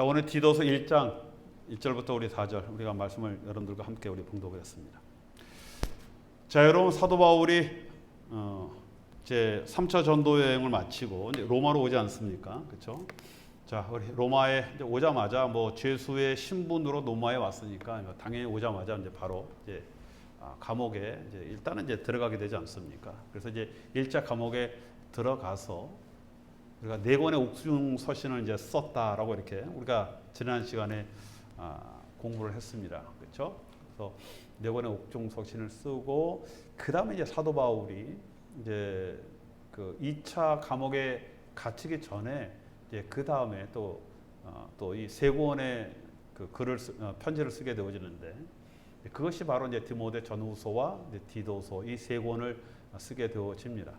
자 오늘 디도서 1장 1절부터 우리 4절 우리가 말씀을 여러분들과 함께 우리 봉독했습니다. 자 여러분 사도 바울이 어, 제 3차 전도 여행을 마치고 이제 로마로 오지 않습니까? 그렇죠? 자 우리 로마에 오자마자 뭐 죄수의 신분으로 로마에 왔으니까 당연히 오자마자 이제 바로 이제 아, 감옥에 이제 일단은 이제 들어가게 되지 않습니까? 그래서 이제 1차 감옥에 들어가서 우리가 네 권의 옥중 서신을 이제 썼다라고 이렇게 우리가 지난 시간에 아, 공부를 했습니다. 그렇죠? 그래서 네 권의 옥중 서신을 쓰고 그 다음에 이제 사도 바울이 이제 그 2차 감옥에 갇히기 전에 이제 그 다음에 또 또 이세 권의 그 글을 쓰, 어, 편지를 쓰게 되어지는데 그것이 바로 이제 디모데 전후서와 디도서 이 세 권을 쓰게 되어집니다.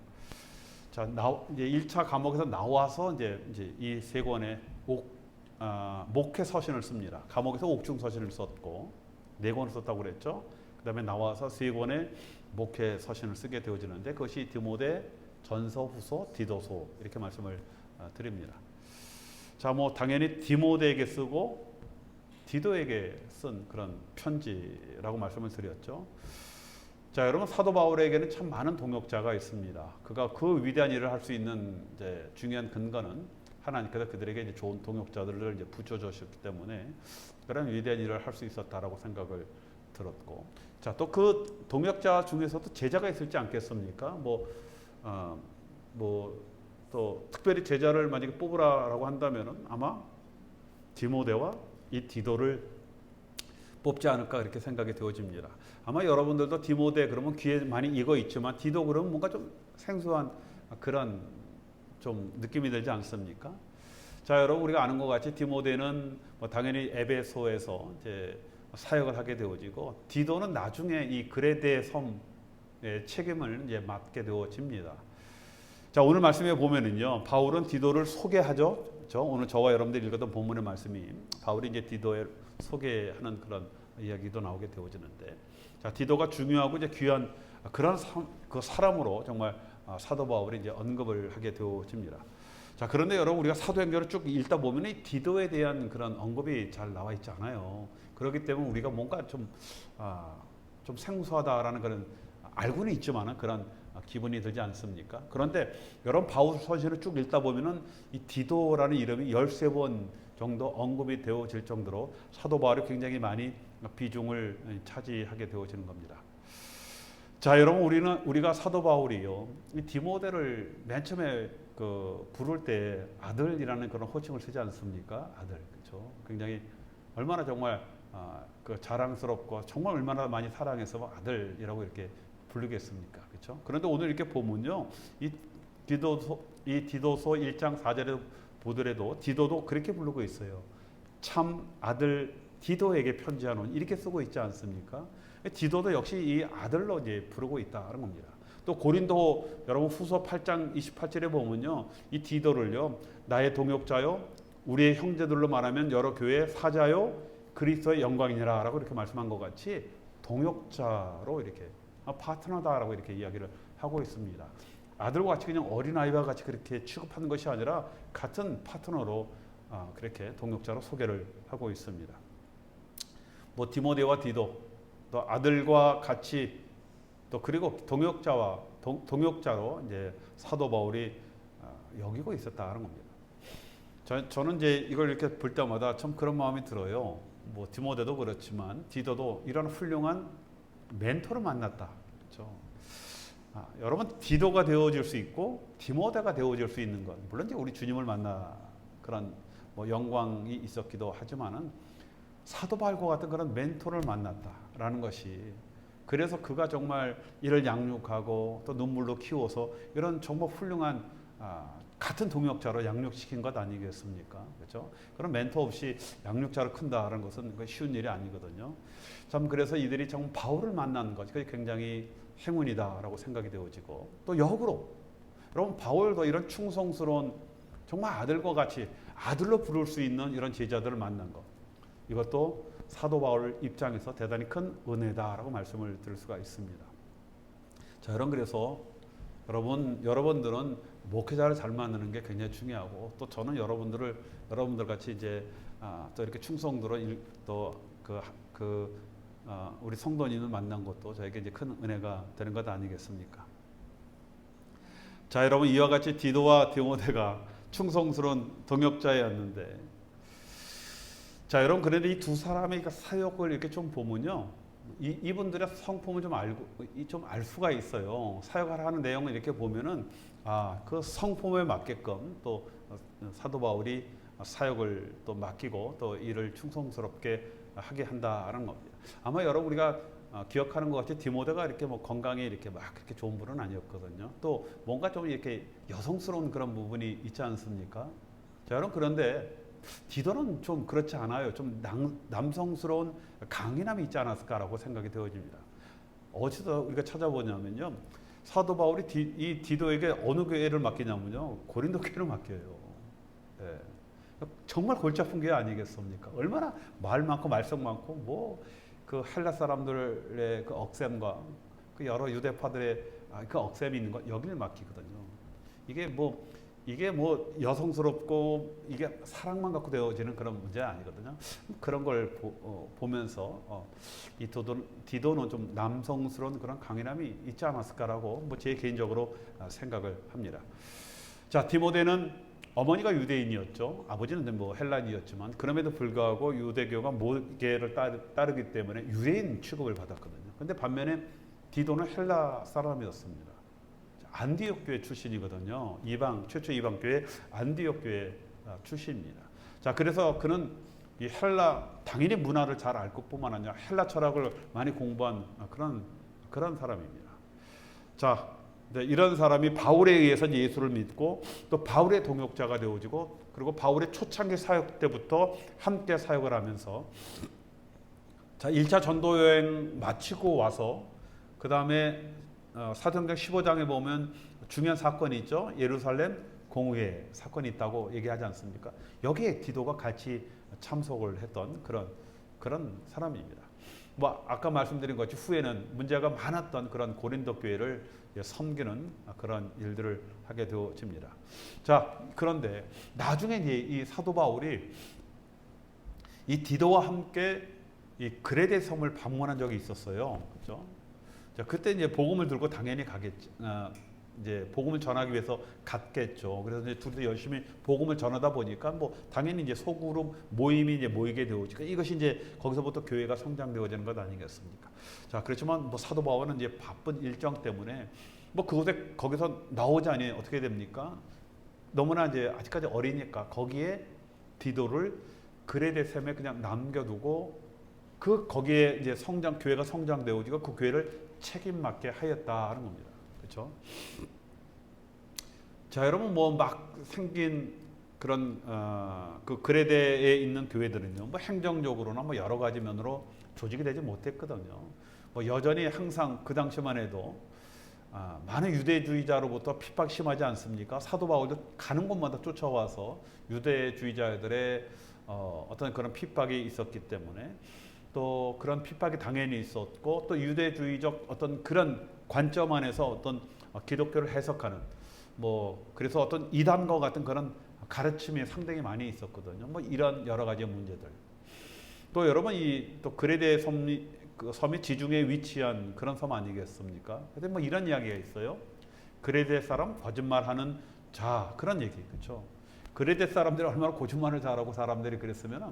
자, 나, 이제 1차 감옥에서 나와서 이제 이제 이 세 권의 옥 아, 목회 서신을 씁니다. 감옥에서 옥중 서신을 썼고 네 권을 썼다고 그랬죠. 그 다음에 나와서 세 권의 목회 서신을 쓰게 되어지는데 그것이 디모데 전서, 후서, 디도서 이렇게 말씀을 아, 드립니다. 자, 뭐 당연히 디모데에게 쓰고 디도에게 쓴 그런 편지라고 말씀을 드렸죠. 자, 여러분 사도 바울에게는 참 많은 동역자가 있습니다. 그가 그 위대한 일을 할 수 있는 중요한 근거는 하나님께서 그들에게 이제 좋은 동역자들을 이제 붙여 주셨기 때문에 그런 위대한 일을 할 수 있었다라고 생각을 들었고, 자, 또 그 동역자 중에서도 제자가 있을지 않겠습니까? 뭐, 어, 뭐또 특별히 제자를 만약에 뽑으라라고 한다면은 아마 디모데와 이 디도를 뽑지 않을까 그렇게 생각이 되어집니다. 아마 여러분들도 디모데 그러면 귀에 많이 익어 있지만 디도 그러면 뭔가 좀 생소한 그런 좀 느낌이 들지 않습니까? 자, 여러분 우리가 아는 것 같이 디모데는 뭐 당연히 에베소에서 이제 사역을 하게 되어지고 디도는 나중에 이 그레데 섬의 책임을 이제 맡게 되어집니다. 자, 오늘 말씀에 보면은요. 바울은 디도를 소개하죠. 저 오늘 저와 여러분들이 읽었던 본문의 말씀이 바울이 이제 디도에 소개하는 그런 이야기도 나오게 되어지는데 자 디도가 중요하고 이제 귀한 그런 사, 그 사람으로 정말 아, 사도 바울이 이제 언급을 하게 되어집니다. 자 그런데 여러분 우리가 사도행전을 쭉 읽다 보면 이 디도에 대한 그런 언급이 잘 나와 있지 않아요. 그렇기 때문에 우리가 뭔가 좀 아, 좀 생소하다라는 그런 알고는 있지만은 그런 기분이 들지 않습니까? 그런데 여러분 바울 서신을 쭉 읽다 보면은 이 디도라는 이름이 13번 정도 언급이 되어질 정도로 사도 바울이 굉장히 많이 비중을 차지하게 되어지는 겁니다. 자, 여러분 우리는 우리가 사도 바울이요. 이 디모데를 맨 처음에 그 부를 때 아들이라는 그런 호칭을 쓰지 않습니까? 아들. 그렇죠? 굉장히 얼마나 정말 아, 그 자랑스럽고 정말 얼마나 많이 사랑해서 아들이라고 이렇게 부르겠습니까? 그렇죠? 그런데 오늘 이렇게 보면요. 이 디도서 이 디도서 1장 4절에 보더라도 디도도 그렇게 부르고 있어요. 참 아들 디도에게 편지하노니 이렇게 쓰고 있지 않습니까? 디도도 역시 이 아들로 이제 부르고 있다는 겁니다. 또 고린도 여러분 후서 8장 28절에 보면요. 이 디도를요. 나의 동역자요. 우리의 형제들로 말하면 여러 교회 사자요. 그리스도의 영광이니라라고 이렇게 말씀한 것 같이 동역자로 이렇게 아, 파트너다라고 이렇게 이야기를 하고 있습니다. 아들과 같이 그냥 어린아이와 같이 그렇게 취급하는 것이 아니라 같은 파트너로 아, 그렇게 동역자로 소개를 하고 있습니다. 뭐 디모데와 디도 또 아들과 같이 또 그리고 동역자와 동, 동역자로 이제 사도 바울이 아, 여기고 있었다는 겁니다. 저, 저는 이제 이걸 이렇게 볼 때마다 참 그런 마음이 들어요. 뭐 디모데도 그렇지만 디도도 이런 훌륭한 멘토를 만났다. 그렇죠? 아, 여러분 디도가 되어질 수 있고 디모데가 되어질 수 있는 것 물론 이제 우리 주님을 만나 그런 뭐 영광이 있었기도 하지만은 사도 바울과 같은 그런 멘토를 만났다라는 것이 그래서 그가 정말 이를 양육하고 또 눈물로 키워서 이런 정말 훌륭한 아, 같은 동역자로 양육시킨 것 아니겠습니까? 그렇죠? 그런 멘토 없이 양육자로 큰다는 것은 쉬운 일이 아니거든요. 참 그래서 이들이 정말 바울을 만나는 것, 그게 굉장히 행운이다라고 생각이 되어지고 또 역으로 여러분 바울도 이런 충성스러운 정말 아들과 같이 아들로 부를 수 있는 이런 제자들을 만난 것 이것도 사도 바울 입장에서 대단히 큰 은혜다라고 말씀을 드릴 수가 있습니다. 자, 여러분 그래서 여러분 여러분들은 목회자를 잘 만나는 게 굉장히 중요하고 또 저는 여러분들을 여러분들 같이 이제 아, 또 이렇게 충성도로 또그 그, 어, 우리 성도님을 만난 것도 저에게 이제 큰 은혜가 되는 것 아니겠습니까? 자, 여러분 이와 같이 디도와 디모데가 충성스러운 동역자였는데, 자, 여러분 그런데 이두 사람의 그 사역을 이렇게 좀 보면요, 이, 이분들의 성품을 좀 알고 좀 알 수가 있어요. 사역을 하는 내용을 이렇게 보면은 아, 그 성품에 맞게끔 또 어, 사도 바울이 사역을 또 맡기고 또 일을 충성스럽게 하게 한다라는 겁니다. 아마 여러분 우리가 어, 기억하는 것 같이 디모데가 이렇게 뭐 건강에 이렇게 막 그렇게 좋은 분은 아니었거든요. 또 뭔가 좀 이렇게 여성스러운 그런 부분이 있지 않습니까? 자, 여러분 그런데 디도는 좀 그렇지 않아요. 좀 남, 남성스러운 강인함이 있지 않았을까라고 생각이 되어집니다. 어디서 우리가 찾아보냐면요. 사도 바울이 디, 이 디도에게 어느 교회를 맡기냐면요. 고린도 교회를 맡겨요. 예. 정말 골치 아픈 게 아니겠습니까? 얼마나 말 많고 말썽 많고 뭐 그 헬라 사람들의 그 억셈과 그 여러 유대파들의 아, 그 억셈이 있는 것 여기를 맡기거든요. 이게 뭐 이게 뭐 여성스럽고 이게 사랑만 갖고 되어지는 그런 문제 아니거든요. 그런 걸 보, 면서 어, 이 디도, 디도는 좀 남성스러운 그런 강인함이 있지 않았을까라고 뭐 제 개인적으로 아, 생각을 합니다. 자 디모데는 어머니가 유대인이었죠. 아버지는 뭐 헬란이었지만 그럼에도 불구하고 유대교가 모계를 따르, 기 때문에 유대인 취급을 받았거든요. 근데 반면에 디도는 헬라 사람이었습니다. 안디옥 교회 출신이거든요. 이방 최초 이방 교회 안디옥 교회 아, 출신입니다. 자, 그래서 그는 이 헬라 당연히 문화를 잘 알 것뿐만 아니라 헬라 철학을 많이 공부한 그런 그런 사람입니다. 자, 네, 이런 사람이 바울에 의해서 예수를 믿고 또 바울의 동역자가 되어지고 그리고 바울의 초창기 사역 때부터 함께 사역을 하면서 자 1차 전도 여행 마치고 와서 그 다음에 어, 사도행전 15장에 보면 중요한 사건이 있죠. 예루살렘 공회 사건이 있다고 얘기하지 않습니까? 여기에 디도가 같이 참석을 했던 그런 그런 사람입니다. 뭐 아까 말씀드린 것이 후에는 문제가 많았던 그런 고린도 교회를 섬기는 그런 일들을 하게 되어집니다. 자 그런데 나중에 이 사도 바울이 이 디도와 함께 이 그레데 섬을 방문한 적이 있었어요. 그렇죠? 자, 그때 이제 복음을 들고 당연히 가겠지. 어, 이제 복음을 전하기 위해서 갔겠죠. 그래서 이제 둘이 열심히 복음을 전하다 보니까 뭐 당연히 이제 소그룹 모임이 이제 모이게 되오지. 그러니까 이것이 이제 거기서부터 교회가 성장되어지는 것 아니겠습니까? 자, 그렇지만 뭐 사도 바울은 이제 바쁜 일정 때문에 뭐 그곳에 거기서 나오자니 어떻게 됩니까? 너무나 이제 아직까지 어리니까 거기에 디도를 그레데 셈에 그냥 남겨두고 그 거기에 이제 성장 교회가 성장되어지고 그 교회를 책임 맡게 하였다는 겁니다. 그렇죠? 자, 여러분 뭐 막 생긴 그런 어, 그 그레데에 있는 교회들은요, 뭐 행정적으로나 뭐 여러 가지 면으로 조직이 되지 못했거든요. 뭐 여전히 항상 그 당시만 해도 아, 많은 유대주의자로부터 핍박 심하지 않습니까? 사도 바울도 가는 곳마다 쫓아와서 유대주의자들의 어, 어떤 그런 핍박이 있었기 때문에 또 그런 핍박이 당연히 있었고 또 유대주의적 어떤 그런 관점 안에서 어떤 기독교를 해석하는 뭐 그래서 어떤 이단과 같은 그런 가르침이 상당히 많이 있었거든요. 뭐 이런 여러 가지 문제들. 또 여러분 이 또 그레데 섬이 그 섬이 지중해 위치한 그런 섬 아니겠습니까? 근데 뭐 이런 이야기가 있어요. 그레데 사람 거짓말하는 자 그런 얘기 그렇죠. 그레데 사람들이 얼마나 거짓말을 잘하고 사람들이 그랬으면은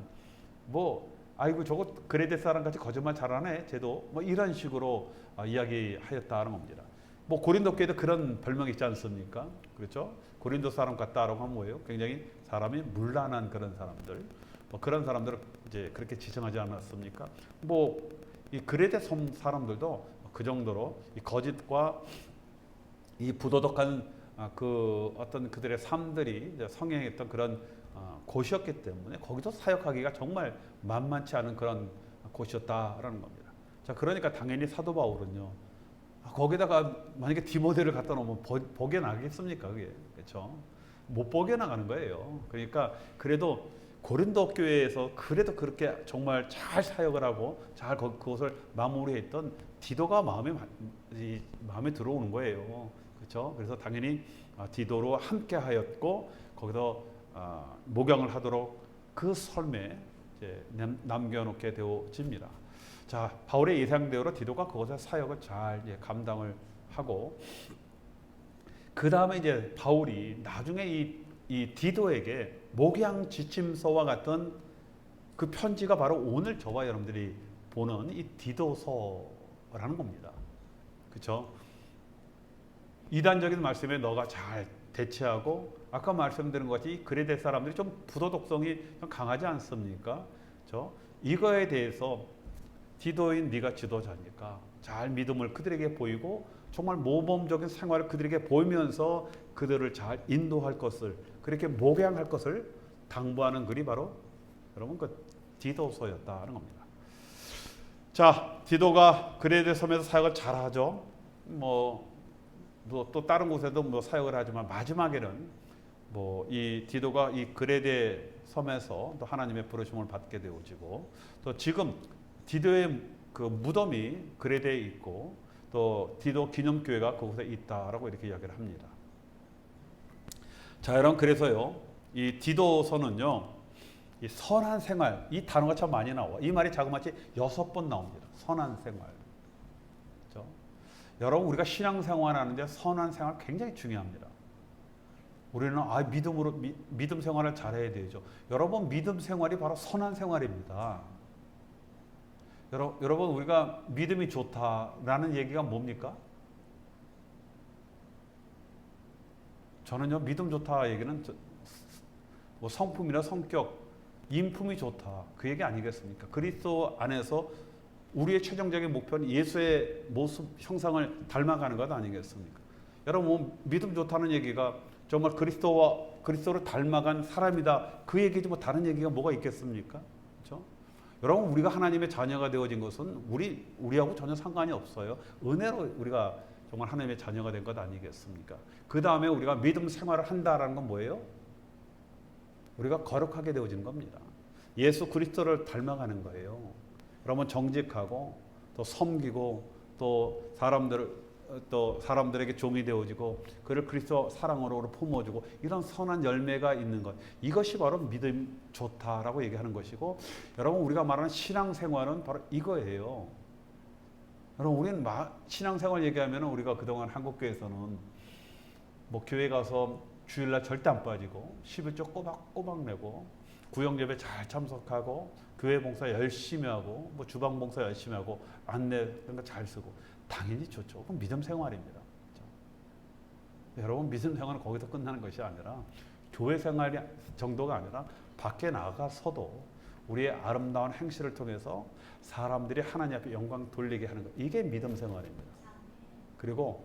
뭐 아이고 저거 그레데 사람 같이 거짓말 잘하네 쟤도 뭐 이런 식으로 어, 이야기하였다는 겁니다. 뭐 고린도 교회도 그런 별명이 있지 않습니까? 그렇죠? 고린도 사람 같다라고 하면 뭐예요? 굉장히 사람이 물란한 그런 사람들. 뭐 그런 사람들을 이제 그렇게 지정하지 않았습니까? 뭐 이 그레데 섬 사람들도 그 정도로 이 거짓과 이 부도덕한 아, 그 어떤 그들의 삶들이 성행했던 그런 어, 곳이었기 때문에 거기서 사역하기가 정말 만만치 않은 그런 곳이었다라는 겁니다. 자, 그러니까 당연히 사도 바울은요. 아, 거기다가 만약에 디모데를 갖다 놓으면 보, 게 나겠습니까? 그게 그렇죠? 못 보게 나가는 거예요. 그러니까 그래도 고린도 교회에서 그래도 그렇게 정말 잘 사역을 하고 잘 그것을 마무리했던 디도가 마음에 마음에 들어오는 거예요. 그렇죠? 그래서 당연히 아, 디도로 함께하였고 거기서 아, 목양을 하도록 그 남- 남겨놓게 되어집니다. 자, 바울의 예상대로 디도가 그것의 사역을 잘 감당을 하고 그 다음에 이제 바울이 나중에 이, 이 디도에게 목양 지침서와 같은 그 편지가 바로 오늘 저와 여러분들이 보는 이 디도서라는 겁니다. 그렇죠? 이단적인 말씀에 너가 잘 대체하고 아까 말씀드린 것 같이 이 그레데 사람들이 좀 부도덕성이 좀 강하지 않습니까? 저 이거에 대해서 디도인 네가 지도자니까 잘 믿음을 그들에게 보이고 정말 모범적인 생활을 그들에게 보이면서 그들을 잘 인도할 것을 그렇게 목양할 것을 당부하는 글이 바로 여러분 그 디도서였다는 겁니다. 자, 디도가 그레데 섬에서 사역을 잘하죠. 뭐 또, 또 다른 곳에도 뭐 사역을 하지만 마지막에는 뭐 이 디도가 이 그레데 섬에서 또 하나님의 부르심을 받게 되어지고 또 지금 디도의 그 무덤이 그레데에 있고 또 디도 기념교회가 그곳에 있다라고 이렇게 이야기를 합니다. 자, 여러분 그래서요 이 디도서는요 이 선한 생활 이 단어가 참 많이 나와. 이 말이 자그마치 여섯 번 나옵니다. 선한 생활. 그렇죠? 여러분 우리가 신앙 생활하는데 선한 생활 굉장히 중요합니다. 우리는 아 믿음으로 미, 믿음 생활을 잘해야 되죠. 여러분 믿음 생활이 바로 선한 생활입니다. 여러, 여러분 우리가 믿음이 좋다라는 얘기가 뭡니까? 저는요 믿음 좋다 얘기는 저- 뭐 성품이나 성격, 인품이 좋다 그 얘기 아니겠습니까? 그리스도 안에서 우리의 최종적인 목표는 예수의 모습 형상을 닮아가는 것 아니겠습니까? 여러분 뭐 믿음 좋다는 얘기가 정말 그리스도와 그리스도를 닮아간 사람이다 그 얘기지 뭐 다른 얘기가 뭐가 있겠습니까? 그렇죠? 여러분 우리가 하나님의 자녀가 되어진 것은 우리 우리하고 전혀 상관이 없어요. 은혜로 우리가 정말 하나님의 자녀가 된 것 아니겠습니까? 그 다음에 우리가 믿음 생활을 한다라는 건 뭐예요? 우리가 거룩하게 되어진 겁니다. 예수 그리스도를 닮아가는 거예요. 그러면 정직하고 또 섬기고 또 사람들 또 사람들에게 종이 되어지고 그를 그리스도 사랑으로 품어주고 이런 선한 열매가 있는 것 이것이 바로 믿음 좋다라고 얘기하는 것이고 여러분 우리가 말하는 신앙생활은 바로 이거예요. 여러분 우리는 마, 신앙생활 얘기하면 우리가 그동안 한국교회에서는 뭐 교회 가서 주일날 절대 안 빠지고 11조 꼬박꼬박 내고 구영예배 잘 참석하고 교회 봉사 열심히 하고 뭐 주방 봉사 열심히 하고 안내 이런 거 잘 쓰고 당연히 좋죠. 그건 믿음 생활입니다. 그렇죠? 여러분 믿음 생활은 거기서 끝나는 것이 아니라 교회 생활이 정도가 아니라 밖에 나가서도 우리의 아름다운 행실을 통해서 사람들이 하나님 앞에 영광 돌리게 하는 것 이게 믿음 생활입니다. 그리고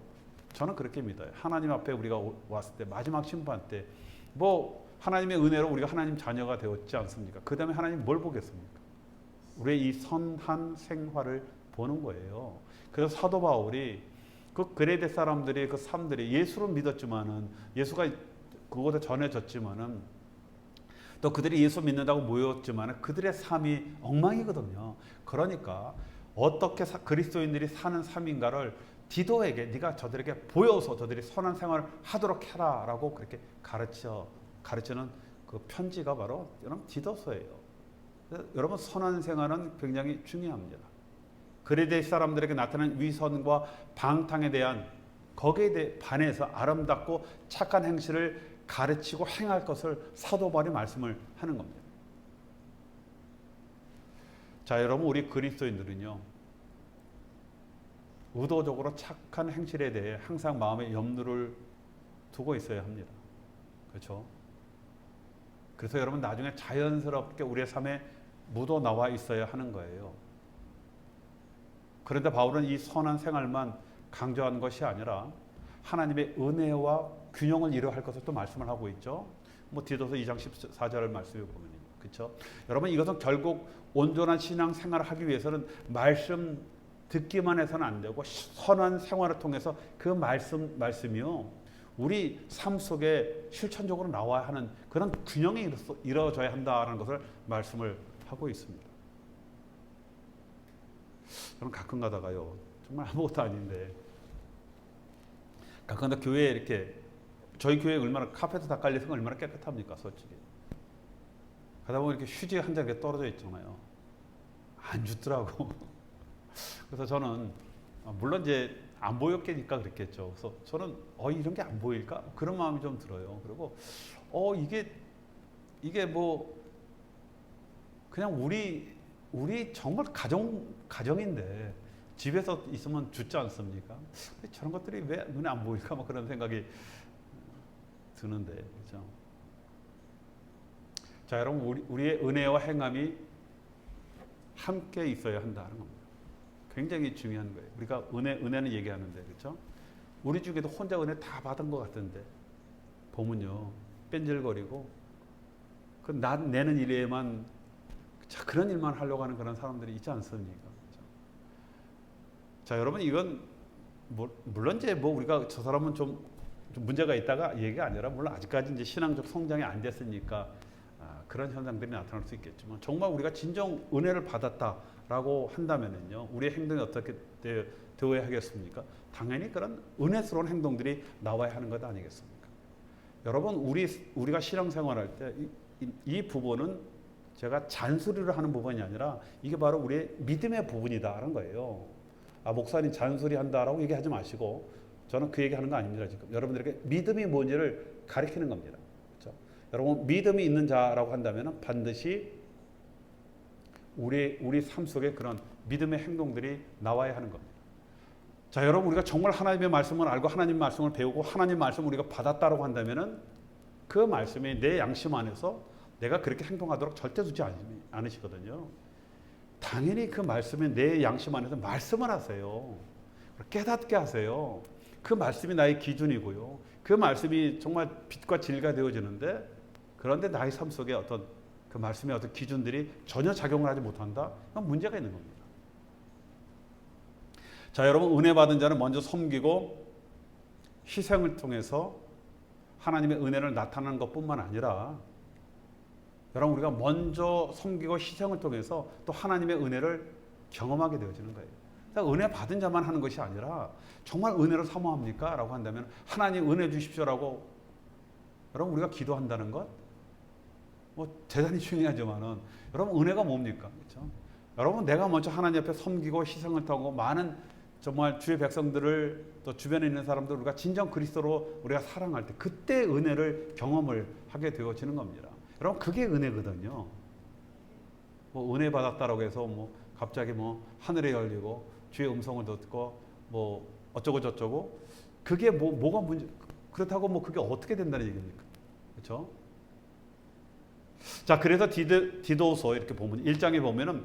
저는 그렇게 믿어요. 하나님 앞에 우리가 오- 왔을 때 마지막 심판 때뭐 하나님의 은혜로 우리가 하나님 자녀가 되었지 않습니까? 그 다음에 하나님 뭘 보겠습니까? 우리의 이 선한 생활을 보는 거예요. 그래서 사도 바울이 그 그레데 사람들이 그 삶들이 예수를 믿었지만은 예수가 그곳에 전해졌지만은 또 그들이 예수 믿는다고 모였지만 그들의 삶이 엉망이거든요. 그러니까 어떻게 사- 그리스도인들이 사는 삶인가를 디도에게 네가 저들에게 보여서 저들이 선한 생활을 하도록 해라라고 그렇게 가르쳐 가르치는 그 편지가 바로 여러분 디도서예요. 여러분 선한 생활은 굉장히 중요합니다. 그레데 사람들에게 나타난 위선과 방탕에 대한 거기에 대해 반해서 아름답고 착한 행실을 가르치고 행할 것을 사도 바울이 말씀을 하는 겁니다. 자, 여러분 우리 그리스도인들은요. 의도적으로 착한 행실에 대해 항상 마음에 염두를 두고 있어야 합니다. 그렇죠? 그래서 여러분 나중에 자연스럽게 우리의 삶에 묻어 나와 있어야 하는 거예요. 그런데 바울은 이 선한 생활만 강조한 것이 아니라 하나님의 은혜와 균형을 이루어야 할 것을 또 말씀을 하고 있죠. 뭐 디도서 2장 14절을 말씀해 보면 그렇죠. 여러분 이것은 결국 온전한 신앙 생활을 하기 위해서는 말씀 듣기만 해서는 안 되고 선한 생활을 통해서 그 말씀 말씀이요 우리 삶 속에 실천적으로 나와야 하는 그런 균형이 이루어져야 한다라는 것을 말씀을 하고 있습니다. 저는 가끔 가다가요 정말 아무것도 아닌데 가끔 가다 교회에 이렇게 저희 교회 얼마나 카페트 다 깔려서 얼마나 깨끗합니까 솔직히 가다 보면 이렇게 휴지 한 장에 떨어져 있잖아요. 안 주더라고. 그래서 저는 아, 물론 이제 안 보였겠니까 그랬겠죠. 그래서 저는 어 이런 게 안 보일까 그런 마음이 좀 들어요. 그리고 어 이게 이게 뭐 그냥 우리 우리 정말 가정 가정인데 집에서 있으면 죽지 않습니까? 저런 것들이 왜 눈에 안 보일까? 뭐 그런 생각이 드는데 그렇죠. 자 여러분 우리, 우리의 은혜와 행함이 함께 있어야 한다는 겁니다. 굉장히 중요한 거예요. 우리가 은혜 은혜는 얘기하는데 그렇죠? 우리 중에도 혼자 은혜 다 받은 것 같은데 보면요 뺀질거리고 그나 내는 일에만 자 그런 일만 하려고 하는 그런 사람들이 있지 않습니까? 그렇죠? 자 여러분 이건 뭐, 물론 이제 뭐 우리가 저 사람은 좀, 좀 문제가 있다가 얘기가 아니라 물론 아직까지 이제 신앙적 성장이 안 됐으니까 아, 그런 현상들이 나타날 수 있겠지만 정말 우리가 진정 은혜를 받았다 라고 한다면은요 우리의 행동이 어떻게 되, 되어야 하겠습니까? 당연히 그런 은혜스러운 행동들이 나와야 하는 것 아니겠습니까? 여러분 우리 우리가 신앙생활할 때 이, 이, 이 부분은 제가 잔소리를 하는 부분이 아니라 이게 바로 우리의 믿음의 부분이다라는 거예요. 아 목사님 잔소리 한다라고 얘기하지 마시고 저는 그 얘기하는 거 아닙니다 지금 여러분들에게 믿음이 뭔지를 가리키는 겁니다. 그렇죠? 여러분 믿음이 있는 자라고 한다면 반드시 우리 우리 삶 속에 그런 믿음의 행동들이 나와야 하는 겁니다. 자 여러분 우리가 정말 하나님의 말씀을 알고 하나님 말씀을 배우고 하나님 말씀을 우리가 받았다라고 한다면은 그 말씀이 내 양심 안에서 내가 그렇게 행동하도록 절대 두지 않으시거든요. 당연히 그 말씀이 내 양심 안에서 말씀을 하세요. 깨닫게 하세요. 그 말씀이 나의 기준이고요. 그 말씀이 정말 빛과 진리가 되어지는데 그런데 나의 삶 속에 어떤 그 말씀의 어떤 기준들이 전혀 작용을 하지 못한다? 그건 문제가 있는 겁니다. 자, 여러분 은혜 받은 자는 먼저 섬기고 희생을 통해서 하나님의 은혜를 나타내는 것 뿐만 아니라 여러분 우리가 먼저 섬기고 희생을 통해서 또 하나님의 은혜를 경험하게 되어지는 거예요. 그러니까 은혜 받은 자만 하는 것이 아니라 정말 은혜를 사모합니까? 라고 한다면 하나님 은혜 주십시오라고 여러분 우리가 기도한다는 것 뭐 대단히 중요하지만은 여러분 은혜가 뭡니까? 그렇죠? 여러분 내가 먼저 하나님 앞에 섬기고 희생을 하고 많은 정말 주의 백성들을 또 주변에 있는 사람들 우리가 진정 그리스도로 우리가 사랑할 때 그때 은혜를 경험을 하게 되어지는 겁니다. 여러분 그게 은혜거든요. 뭐 은혜 받았다라고 해서 뭐 갑자기 뭐 하늘에 열리고 주의 음성을 듣고 뭐 어쩌고 저쩌고 그게 뭐 뭐가 문제 그렇다고 뭐 그게 어떻게 된다는 얘기입니까? 그렇죠? 자 그래서 디드, 디도 서 이렇게 보면 1장에 보면은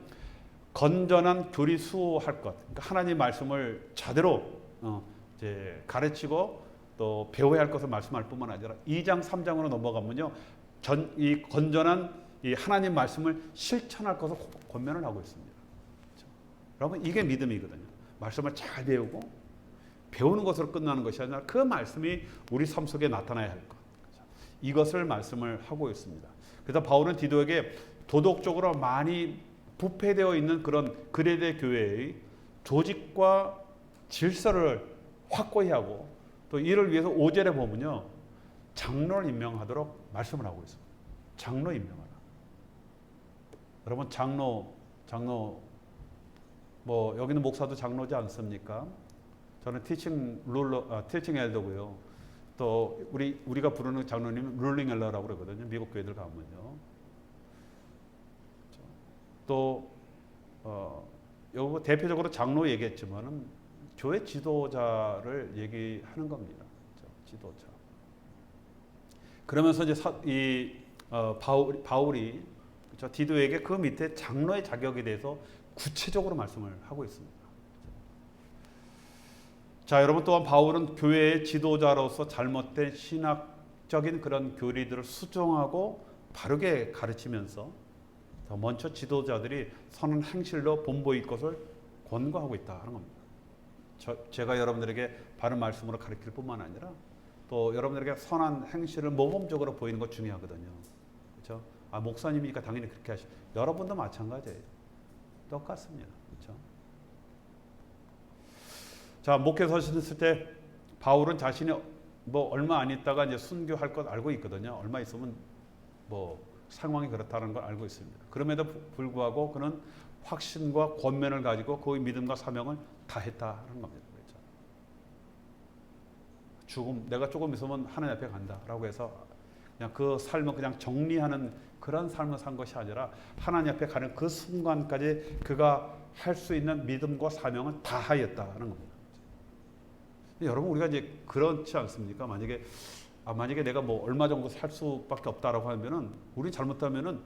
건전한 교리 수호할 것 그러니까 하나님 말씀을 제대로 어, 이제 가르치고 또 배워야 할 것을 말씀할 뿐만 아니라 2장 3장으로 넘어가면요 전, 이 건전한 이 하나님 말씀을 실천할 것을 권면을 하고 있습니다. 그렇죠? 여러분 이게 믿음이거든요. 말씀을 잘 배우고 배우는 것으로 끝나는 것이 아니라 그 말씀이 우리 삶 속에 나타나야 할 것. 이것을 말씀을 하고 있습니다. 그래서 바울은 디도에게 도덕적으로 많이 부패되어 있는 그런 그레데 교회의 조직과 질서를 확고히 하고 또 이를 위해서 5절에 보면요. 장로를 임명하도록 말씀을 하고 있습니다. 장로 임명하라. 여러분 장로 장로 뭐 여기는 목사도 장로지 않습니까? 저는 티칭 룰러 아, 티칭 엘더고요. 또 우리 우리가 부르는 장로님은 룰링 엘러라고 그러거든요. 미국 교회들 가면요. 또 어, 요 대표적으로 장로 얘기했지만은 교회 지도자를 얘기하는 겁니다. 그렇죠? 지도자. 그러면서 이제 사, 이 어, 바울, 바울이 그렇죠? 디도에게 그 밑에 장로의 자격에 대해서 구체적으로 말씀을 하고 있습니다. 자, 여러분 또한 바울은 교회의 지도자로서 잘못된 신학적인 그런 교리들을 수정하고 바르게 가르치면서 더 먼저 지도자들이 선한 행실로 본보일 것을 권고하고 있다는 겁니다. 저, 제가 여러분들에게 바른 말씀으로 가르칠 뿐만 아니라 또 여러분들에게 선한 행실을 모범적으로 보이는 것 중요하거든요. 그렇죠? 아 목사님이니까 당연히 그렇게 하시. 여러분도 마찬가지예요. 똑같습니다. 그렇죠? 자 목회 서셨을 때 바울은 자신이 뭐 얼마 안 있다가 이제 순교할 것 알고 있거든요. 얼마 있으면 뭐 상황이 그렇다는 걸 알고 있습니다. 그럼에도 부- 불구하고 그는 확신과 권면을 가지고 그 믿음과 사명을 다했다는 겁니다. 그렇죠? 죽음 내가 조금 있으면 하나님 앞에 간다라고 해서 그냥 그 삶을 그냥 정리하는 그런 삶을 산 것이 아니라 하나님 앞에 가는 그 순간까지 그가 할 수 있는 믿음과 사명을 다하였다는 겁니다. 여러분 우리가 이제 그렇지 않습니까? 만약에 아, 만약에 내가 뭐 얼마 정도 살 수밖에 없다라고 하면은 우리 잘못하면은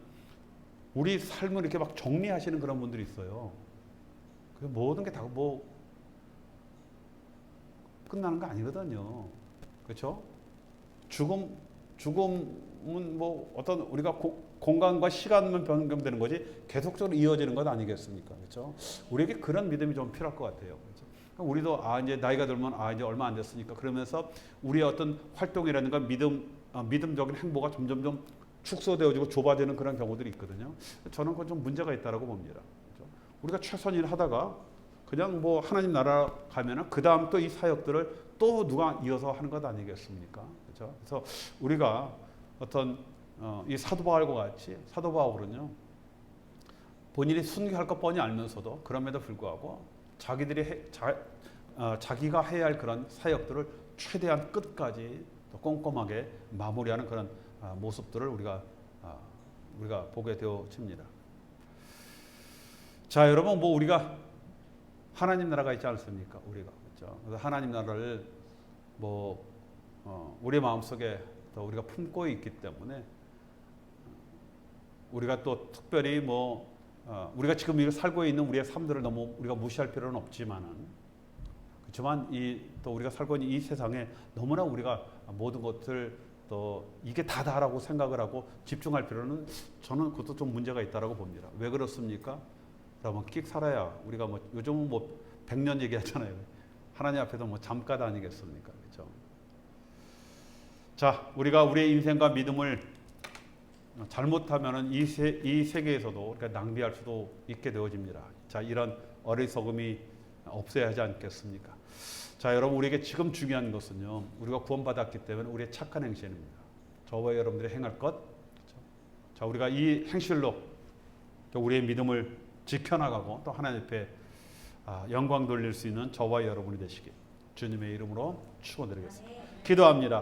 우리 삶을 이렇게 막 정리하시는 그런 분들이 있어요. 그 모든 게 다 뭐 끝나는 거 아니거든요. 그렇죠? 죽음 죽음은 뭐 어떤 우리가 고- 공간과 시간만 변경되는 거지 계속적으로 이어지는 것 아니겠습니까? 그렇죠? 우리에게 그런 믿음이 좀 필요할 것 같아요. 그렇죠? 우리도 아 이제 나이가 들면 아 이제 얼마 안 됐으니까 그러면서 우리의 어떤 활동이라든가 믿음 아, 믿음적인 행보가 점점 점 축소되어지고 좁아지는 그런 경우들이 있거든요. 저는 그건 좀 문제가 있다라고 봅니다. 그렇죠? 우리가 최선일 하다가 그냥 뭐 하나님 나라 가면은 그 다음 또 이 사역들을 또 누가 이어서 하는 것 아니겠습니까? 그렇죠? 그래서 우리가 어떤 어, 이 사도 바울과 같이 사도 바울은요 본인이 순교할 것 뻔히 알면서도 그럼에도 불구하고 자기들이 해, 자, 어, 자기가 해야 할 그런 사역들을 최대한 끝까지 또 꼼꼼하게 마무리하는 그런 아, 모습들을 우리가 아, 우리가 보게 되어집니다. 자, 여러분 뭐 우리가 하나님 나라가 있지 않습니까? 우리가 그렇죠. 그래서 하나님 나라를 뭐 어, 우리 마음속에 또 우리가 품고 있기 때문에 우리가 또 특별히 뭐 어, 우리가 지금 이거 살고 있는 우리의 삶들을 너무 우리가 무시할 필요는 없지만은 그렇지만 이 또 우리가 살고 있는 이 세상에 너무나 우리가 모든 것들 또 이게 다다라고 생각을 하고 집중할 필요는 저는 그것도 좀 문제가 있다라고 봅니다. 왜 그렇습니까? 여러분 끽 살아야 우리가 뭐 요즘은 뭐 100년 얘기하잖아요. 하나님 앞에서 뭐 잠깐 아니겠습니까? 그렇죠? 자, 우리가 우리의 인생과 믿음을 잘못하면은 이, 세, 이 세계에서도 우리가 낭비할 수도 있게 되어집니다. 자, 이런 어리석음이 없어야 하지 않겠습니까? 자, 여러분 우리에게 지금 중요한 것은요. 우리가 구원받았기 때문에 우리의 착한 행실입니다. 저와 여러분들이 행할 것. 그렇죠? 자, 우리가 이 행실로 또 우리의 믿음을 지켜나가고 또 하나님 앞에 아, 영광 돌릴 수 있는 저와 여러분이 되시길 주님의 이름으로 축원드리겠습니다. 기도합니다.